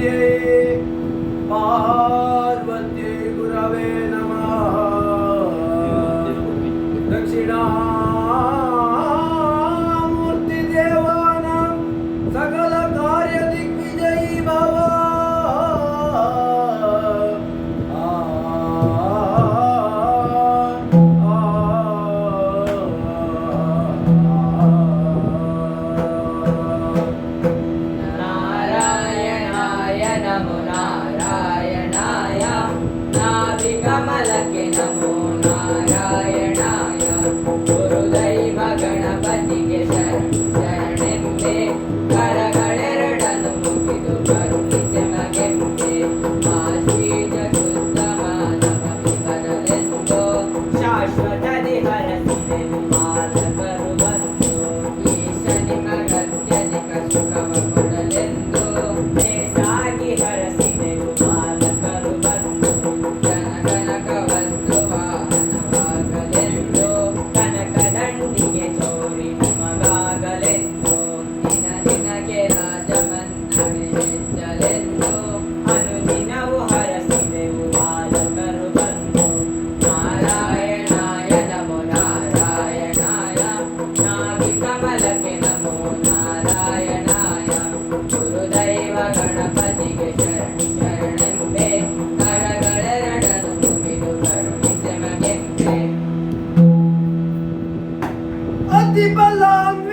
Sunday. Bye. di ba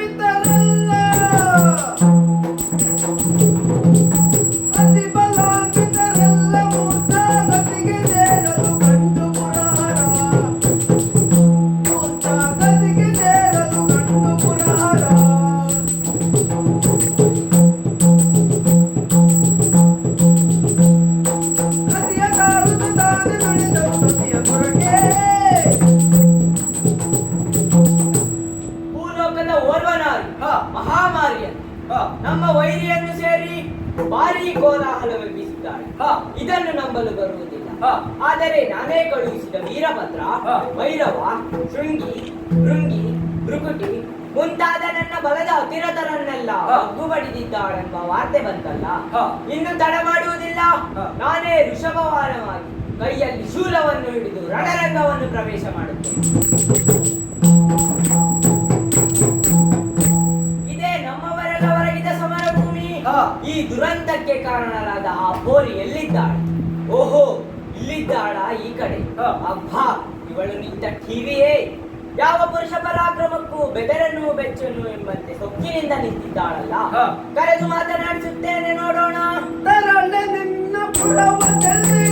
ಭೂಲೋಕದ ಹ ಹಾ. ಮಹಾಮಾರಿಯ ಹಾ. ನಮ್ಮ ವೈರಿಯನ್ನು ಸೇರಿ ಭಾರಿ ಕೋಲಾಹಲವೆಬ್ಬಿಸಿದ್ದಾರೆ ಹ ಇದನ್ನು ನಂಬಲು ಬರುವುದಿಲ್ಲ ಹಾ. ಆದರೆ ನಾನೇ ಕಳುಹಿಸಿದ ವೀರಭದ್ರ. ಭೈರವ ಶೃಂಗಿ ಭೃಂಗಿ ಭೃಕುಟಿ ಮುಂತಾದ ನನ್ನ ಬಲದ ಹತ್ತಿರದರನ್ನೆಲ್ಲ. ಬಡಿದಿದ್ದಾಳೆಂಬ ವಾರ್ತೆ ಬಂತಲ್ಲ. ಇನ್ನು ತಡ ಮಾಡುವುದಿಲ್ಲ. ನಾನೇ ಋಷಭವಾರವಾಗಿ ಕೈಯಲ್ಲಿ ಶೂಲವನ್ನು ಹಿಡಿದು ರಣರಂಗವನ್ನು ಪ್ರವೇಶ ಮಾಡುತ್ತೇನೆ ಈ ದುರಂತಕ್ಕೆ ಕಾರಣರಾದ ಆ ಪೋರಿ ಎಲ್ಲಿದ್ದಾಳೆ? ಓಹೋ ಇಲ್ಲಿದ್ದಾಳ ಈ ಕಡೆ. ಅಬ್ಬಾ ಇವಳು ನಿಂತ ಟಿವಿಯೇ ಯಾವ ಪುರುಷ ಪರಾಕ್ರಮಕ್ಕೂ ಬೆದರನ್ನು ಬೆಚ್ಚನು ಎಂಬಂತೆ ಸೊಕ್ಕಿನಿಂದ ನಿಂತಿದ್ದಾಳಲ್ಲ. ಕರೆದು ಮಾತನಾಡಿಸುತ್ತೇನೆ ನೋಡೋಣ. ನಿನ್ನ ಪುರವದಲ್ಲಿ.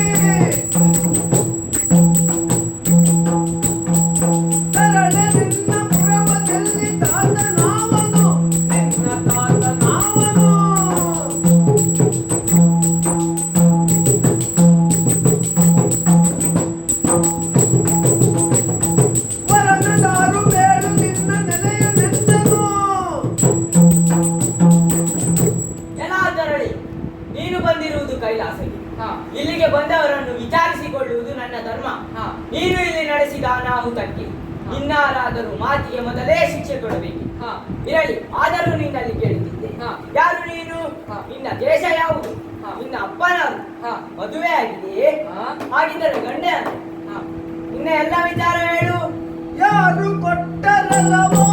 ನಿನ್ನ ದೇಶ ಯಾವುದು ಹಾ. ನಿನ್ನ ಅಪ್ಪನಾರು ಹಾ. ಮದುವೆ ಆಗಿದೆ ಹಾ. ಹಾಗಿದ್ದರೆ ಗಂಡೆ. ನಿನ್ನ ಎಲ್ಲ ವಿಚಾರ ಹೇಳು ಯಾರು ಕೊಟ್ಟರಲ್ಲವೋ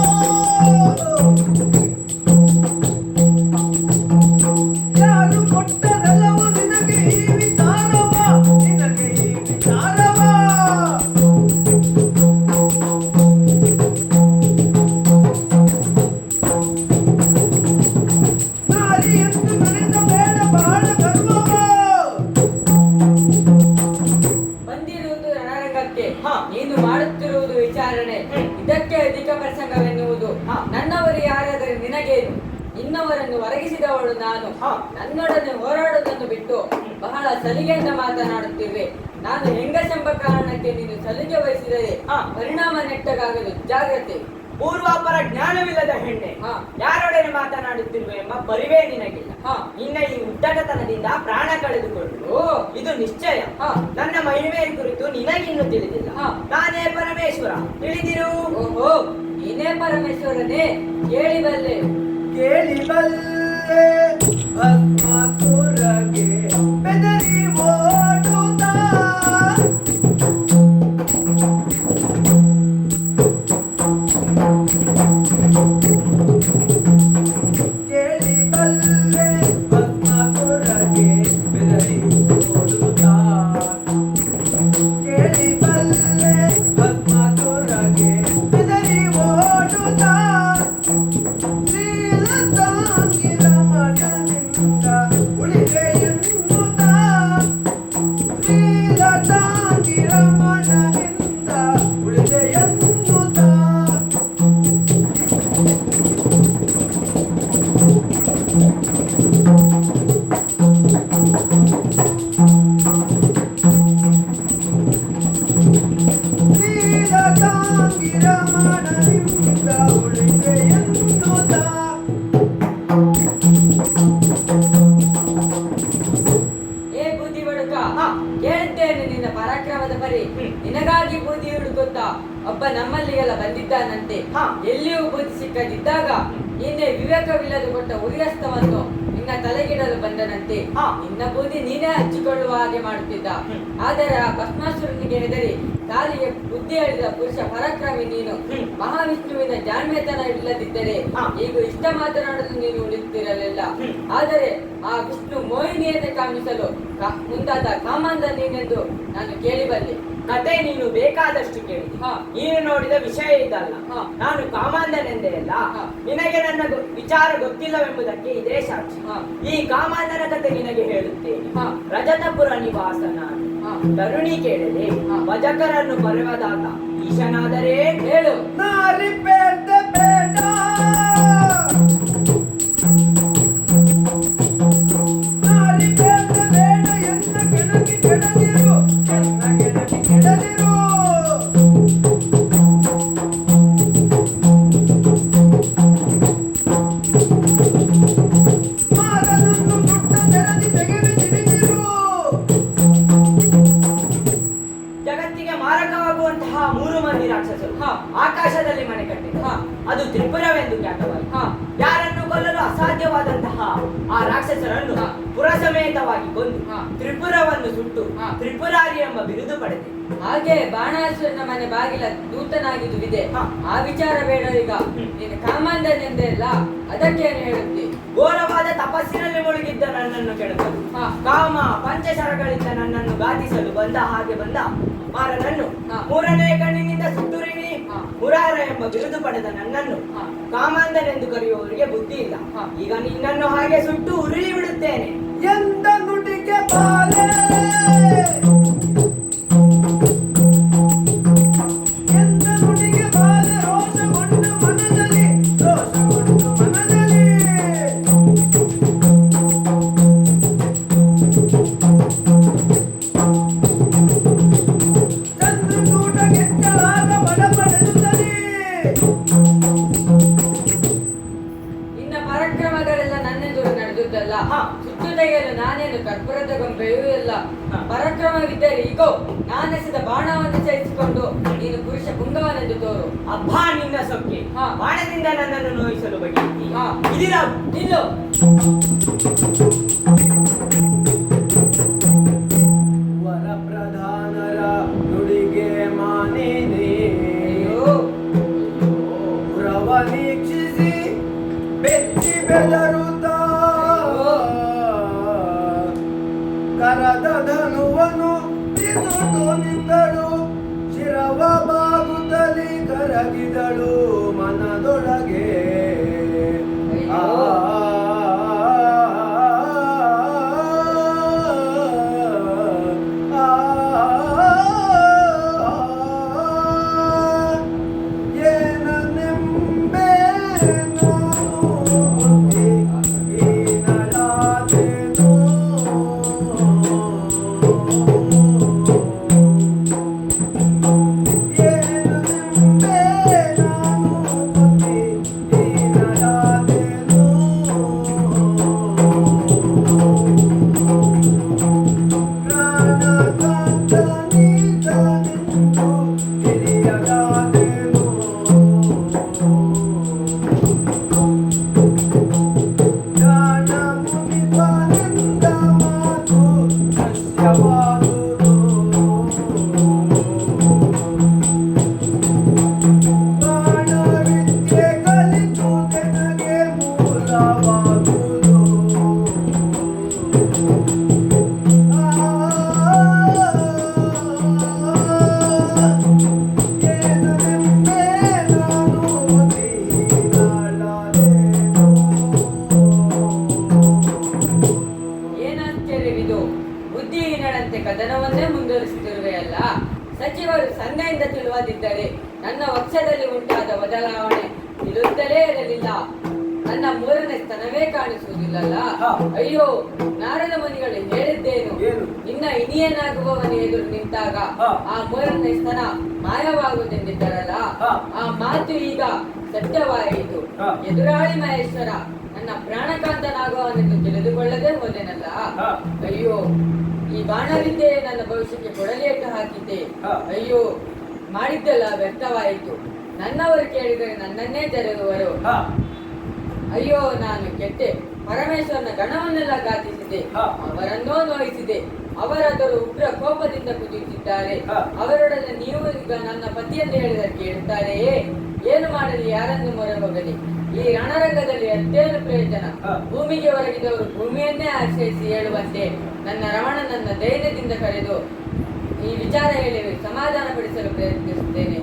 ಹಾ. ನೀನು ಮಾಡುತ್ತಿರುವುದು ವಿಚಾರಣೆ ಇದಕ್ಕೆ ಅಧಿಕ ಪ್ರಸಂಗವೆನ್ನುವುದು. ನನ್ನವರು ಯಾರಾದರೆ ನಿನಗೇನು ಇನ್ನವರನ್ನು ಒರಗಿಸಿದವಳು ನಾನು. ನನ್ನೊಡನೆ ಹೋರಾಡುವುದನ್ನು ಬಿಟ್ಟು ಬಹಳ ಸಲಿಗೆಯಿಂದ ಮಾತನಾಡುತ್ತಿವೆ ನಾನು ಹೆಂಗಸೆಂಬ ಕಾರಣಕ್ಕೆ ನೀನು ಸಲಿಗೆ ವಹಿಸಿದರೆ. ಪರಿಣಾಮ ನೆಟ್ಟಗಾಗಲು ಜಾಗ್ರತೆ ಪೂರ್ವಾಪರ ಜ್ಞಾನವಿಲ್ಲದ ಹೆಣ್ಣೆ. ಹಾ. ಯಾರೊಡನೆ ಮಾತನಾಡುತ್ತಿರುವೆ ಎಂಬ ಪರಿವೇ ನಿನಗಿಲ್ಲ. ಹಾ. ನಿನ್ನ ಈ ಉದ್ದಟತನದಿಂದ ಪ್ರಾಣ ಕಳೆದುಕೊಂಡು ಇದು ನಿಶ್ಚಯ. ಹಾ. ನನ್ನ ಮಹಿಮೆ ಕುರಿತು ನಿನಗಿನ್ನೂ ತಿಳಿದಿಲ್ಲ. ಹಾ. ನಾನೇ ಪರಮೇಶ್ವರ. ತಿಳಿದಿರು. ಓಹೋ ನೀನೇ ಪರಮೇಶ್ವರನೇ. ಕೇಳಿ ಬಲ್ಲೆ ನಿನಗಾಗಿ ಬೂದಿ ಹುಡುಕುತ್ತಾ ಒಬ್ಬ ನಮ್ಮಲ್ಲಿಗೆಲ್ಲ ಬಂದಿದ್ದಾನಂತೆ. ಎಲ್ಲಿಯೂ ಬೂದಿ ಸಿಕ್ಕದಿದ್ದಾಗ ನಿನ್ನೆ ವಿವೇಕವಿಲ್ಲದೆ ಕೊಟ್ಟ ಉರಿಯಸ್ತವನ್ನು ನಿನ್ನ ತಲೆಗಿಡಲು ಬಂದನಂತೆ. ನಿನ್ನ ಬೂದಿ ನೀನೇ ಹಚ್ಚಿಕೊಳ್ಳುವ ಹಾಗೆ ಮಾಡುತ್ತಿದ್ದ. ಆದರೆ ಆ ಭಸ್ಮಾಸುರನಿಗೆ ಹೆದರಿ ಕಾಲಿಗೆ ಬುದ್ಧಿ ಹೇಳಿದ ಪುರುಷ ಪರಾಕ್ರಮಿ ನೀನು. ಮಹಾವಿಷ್ಣುವಿನ ಜಾಣ್ಮೆತನ ಇಲ್ಲದಿದ್ದರೆ ಈಗ ಇಷ್ಟ ಮಾತನಾಡಲು ನೀನು ಉಳಿಯುತ್ತಿರಲಿಲ್ಲ. ಆದರೆ ಆ ವಿಷ್ಣು ಮೋಹಿನಿಯನ್ನು ಕಾಮಿಸಲು ಮುಂದಾದ ಕಾಮಾಂಧ ನೀನೆಂದು ನಾನು ಕೇಳಿಬಲ್ಲೆ ಕತೆ ನೀನು ಬೇಕಾದಷ್ಟು ಕೇಳಿ ಹಾ. ನೀನು ನೋಡಿದ ವಿಷಯ ಇದಲ್ಲ. ನಾನು ಕಾಮಾಂಧನೆಂದೇ ಅಲ್ಲ ನಿನಗೆ ನನ್ನ ವಿಚಾರ ಗೊತ್ತಿಲ್ಲವೆಂಬುದಕ್ಕೆ ಇದೇ ಸಾಕ್ಷಿ ಹಾ. ಈ ಕಾಮಾಂಧನ ಕತೆ ನಿನಗೆ ಹೇಳುತ್ತೇನೆ ಹಾ. ರಜತಪುರ ನಿವಾಸ ನಾನು ಹಾ. ತರುಣಿ ಕೇಳದೆ ಹಾ. ಭಜಕರನ್ನು ಬರೆವದಾತ ಈಶನಾದರೆ ಹೇಳು ಹಾಗೆ ಬಾಣಾಸುರನ ಮನೆ ಬಾಗಿಲ ದೂತನಾಗಿದುವಿದೆ ಹಾ. ಆ ವಿಚಾರ ಬೇಡ ಈಗ. ನೀನು ಕಾಮಾಂಧನೆಂದೇ ಅದಕ್ಕೆ ಏನು ಹೇಳುತ್ತಿ. ಘೋರವಾದ ತಪಸ್ಸಿನಲ್ಲಿ ಮುಳುಗಿದ್ದ ನನ್ನನ್ನು ಕೆಣಕಲು ಕಾಮ ಪಂಚಶರಗಳಿಂದ ನನ್ನನ್ನು ಗಾತಿಸಲು ಬಂದ ಹಾಗೆ ಬಂದ ಮಾರನನ್ನು. ಮೂರನೇ ಕಣ್ಣಿನಿಂದ ಸುತ್ತೂರಿನಿ. ಮುರಾರ ಎಂಬ ಬಿರುದು ಪಡೆದ ನನ್ನನ್ನು. ಕಾಮಾಂಧನೆಂದು ಕರೆಯುವವರಿಗೆ ಬುದ್ಧಿ ಇಲ್ಲ. ಈಗ ನಿನ್ನನ್ನು ಹಾಗೆ ಸುಟ್ಟು ಉರುಳಿ ಬಿಡುತ್ತೇನೆ. ಎಂದ ನುಡಿಗೆ ಬಾಲೆ. ನನ್ನನ್ನು ನೋಯಿಸಲು ನಿಲ್ಲು. ವರಪ್ರಧಾನರ ನುಡಿಗೆ ಮಾನೇನೆ ಬೆಚ್ಚಿ ಬೆದರುತ್ತ. ಕರದ ಧನುವನು ಬಾಗುತ್ತಲಿ ಕರಗಿದಳು ಮನದೊಳಗೆ ಆ ಮೂರನೇ ಸ್ತನ ಮಾಯವಾಗುವುದೆಂದಿದ್ದರಲ್ಲ. ಆ. ಮಾತು ಈಗ ಸತ್ಯವಾಯಿತು. ಎದುರಾಳಿ ಮಹೇಶ್ವರ ನನ್ನ ಪ್ರಾಣಕಾಂತನಾಗುವನೆಂದು ತಿಳಿದುಕೊಳ್ಳದೆ ಹೋದೆನಲ್ಲ? ಅಯ್ಯೋ ಈ ಬಾಣವಿದ್ಯೆ ನನ್ನ ಭವಿಷ್ಯಕ್ಕೆ ಕೊಡಲೇಟು ಹಾಕಿದ್ದೆ. ಅಯ್ಯೋ ಮಾಡಿದ್ದೆಲ್ಲ ವ್ಯರ್ಥವಾಯಿತು. ನನ್ನವರು ಕೇಳಿದರೆ ನನ್ನನ್ನೇ ತೆರೆದುವರು. ಅಯ್ಯೋ ನಾನು ಕೆಟ್ಟೆ. ಪರಮೇಶ್ವರನ ಗಣವನ್ನೆಲ್ಲ ಗಾತಿಸಿದೆ. ಅವರನ್ನೋ ನೋಯಿಸಿದೆ ಅವರಾದರೂ ಉಗ್ರ ಕೋಪದಿಂದ ಕುದಿಯುತ್ತಿದ್ದಾರೆ. ಅವರೊಡನೆ ನೀವು ಈಗ ನನ್ನ ಪತಿಯನ್ನು ಹೇಳಿದ ಕೇಳುತ್ತಾರೆಯೇ? ಏನು ಮಾಡಲಿ ಯಾರನ್ನು ಮೊರೆ ಹೋಗಲಿ ಈ ರಣರಂಗದಲ್ಲಿ ಅತ್ತೇನು ಪ್ರಯೋಜನ. ಭೂಮಿಗೆ ಹೊರಗಿದವರು ಭೂಮಿಯನ್ನೇ ಆಶ್ರಯಿಸಿ ಹೇಳುವಂತೆ ನನ್ನ ರಮಣನನ್ನ ಧೈರ್ಯದಿಂದ ಕರೆದು ಈ ವಿಚಾರ ಹೇಳಿ ಸಮಾಧಾನ ಪಡಿಸಲು ಪ್ರಯತ್ನಿಸುತ್ತೇನೆ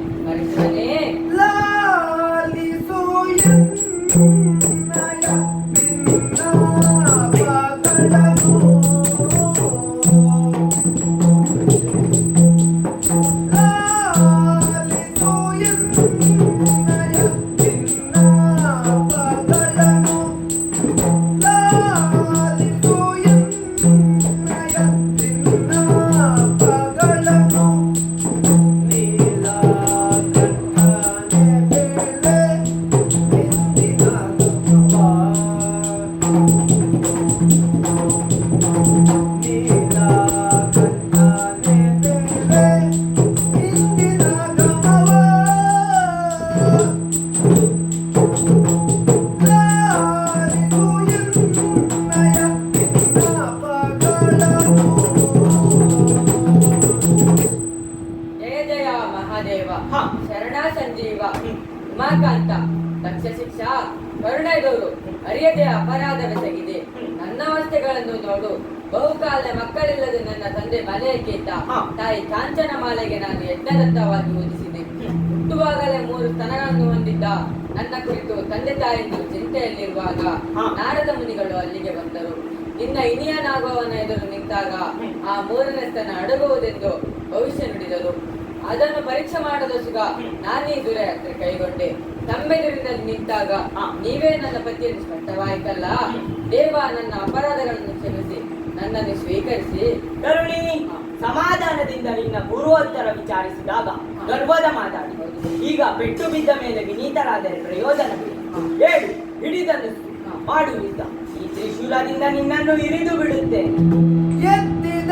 ಕರುಣೆದವರು ಅರಿಯದೆ ಅಪರಾಧವೆಸಗಿದೆ. ನನ್ನ ಅವಸ್ಥೆಗಳನ್ನು ನೋಡು. ಬಹುಕಾಲ ಮಕ್ಕಳಿಲ್ಲದೆ ನನ್ನ ತಂದೆ ಮಲೆಯಕ್ಕಿದ್ದ ಕೇತ. ತಾಯಿ ಕಾಂಚನ ಮಾಲೆಗೆ ನಾನು ಯಜ್ಞದತ್ತವಾಗಿ ಓದಿಸಿದೆ ಹುಟ್ಟುವಾಗಲೇ ಮೂರು ಸ್ತನಗಳನ್ನು ಹೊಂದಿದ್ದ. ನನ್ನ ಕುರಿತು ತಂದೆ ತಾಯಿಯನ್ನು ಚಿಂತೆಯಲ್ಲಿರುವಾಗ. ನಾರದ ಮುನಿಗಳು ಅಲ್ಲಿಗೆ ಬಂದರು. ನಿನ್ನ ಇನಿಯನಾಗುವವನ ಎದುರು ನಿಂತಾಗ ಆ ಮೂರನೇ ಸ್ತನ ಅಡಗುವುದೆಂದು ಭವಿಷ್ಯ ನುಡಿದರು. ಅದನ್ನು ಪರೀಕ್ಷೆ ಮಾಡದ ಸುಗ. ನಾನೇ ದೂರ ಕೈಗೊಂಡೆ. ತಮ್ಮೆದುರಿನಲ್ಲಿ ನಿಂತಾಗ ಆ ನೀವೇ ನನ್ನ ಪತಿಯನ್ನು ಸ್ಪಷ್ಟವಾಯಿತಲ್ಲ. ದೇವ ನನ್ನ ಅಪರಾಧಗಳನ್ನು ಕ್ಷಮಿಸಿ ನನ್ನನ್ನು ಸ್ವೀಕರಿಸಿ. ಕರುಣಿ ಸಮಾಧಾನದಿಂದ ನಿನ್ನ ಪೂರ್ವೋತ್ತರ ವಿಚಾರಿಸಿದಾಗ ಗರ್ವದ ಮಾತಾಡಿ. ಈಗ ಪೆಟ್ಟು ಬಿದ್ದ ಮೇಲೆ ವಿನೀತರಾದರೆ ಪ್ರಯೋಜನವಿಲ್ಲ ಹೇಳು ಹಿಡಿದನ್ನು ಮಾಡುವುದಿಲ್ಲ ಈ ತ್ರಿಶೂಲದಿಂದ ನಿನ್ನನ್ನು ಇರಿದು ಬಿಡುತ್ತೆ ಎತ್ತಿದ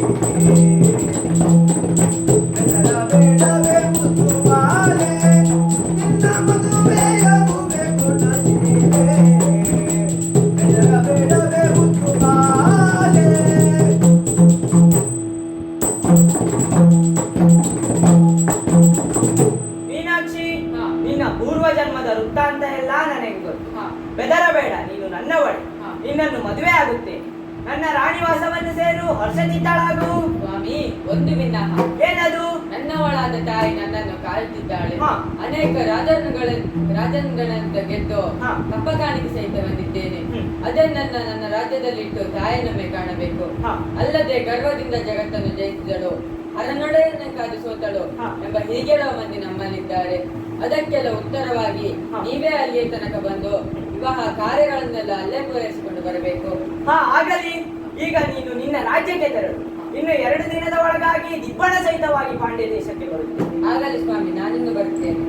Thank you. ತಾಯಿ ನನ್ನನ್ನು ಕಾಯುತ್ತಿದ್ದಾಳೆ ಅನೇಕ ರಾಜನುಗಳ ರಾಜರುಗಳಂತ ಗೆದ್ದು ಹಬ್ಬ ಕಪ್ಪ ಕಾಣಿಕೆ ಸಹಿತ ಬಂದಿದ್ದೇನೆ. ಅದನ್ನ ನನ್ನ ರಾಜ್ಯದಲ್ಲಿಟ್ಟು ತಾಯಿಯನ್ನೊಮ್ಮೆ ಕಾಣಬೇಕು. ಅಲ್ಲದೆ ಗರ್ವದಿಂದ ಜಗತ್ತನ್ನು ಜಯಿಸಿದಳು. ಅರನೊಡೆಯನ್ನು ಕಾದು ಸೋತಳು. ಎಂಬ ಹೀಗೆಲ್ಲ ಮಂದಿ ನಮ್ಮಲ್ಲಿದ್ದಾರೆ. ಅದಕ್ಕೆಲ್ಲ ಉತ್ತರವಾಗಿ ನೀವೇ ಅಲ್ಲಿಯ ತನಕ ಬಂದು ವಿವಾಹ ಕಾರ್ಯಗಳನ್ನೆಲ್ಲ ಅಲ್ಲೇ ಪೂರೈಸಿಕೊಂಡು ಬರಬೇಕು. ಹಾ ಆಗಲಿ. ಈಗ ನೀನು ನಿನ್ನ ರಾಜ್ಯಕ್ಕೆ ತೆರಳು. ಇನ್ನು ಎರಡು ದಿನದ ಒಳಗಾಗಿ ದಿಬ್ಬಣ ಸಹಿತವಾಗಿ ಪಾಂಡ್ಯ ದೇಶಕ್ಕೆ ಬರುತ್ತೇನೆ ಆಗಲಿ ಸ್ವಾಮಿ ನಾನಿನ್ನು ಬರುತ್ತೇನೆ.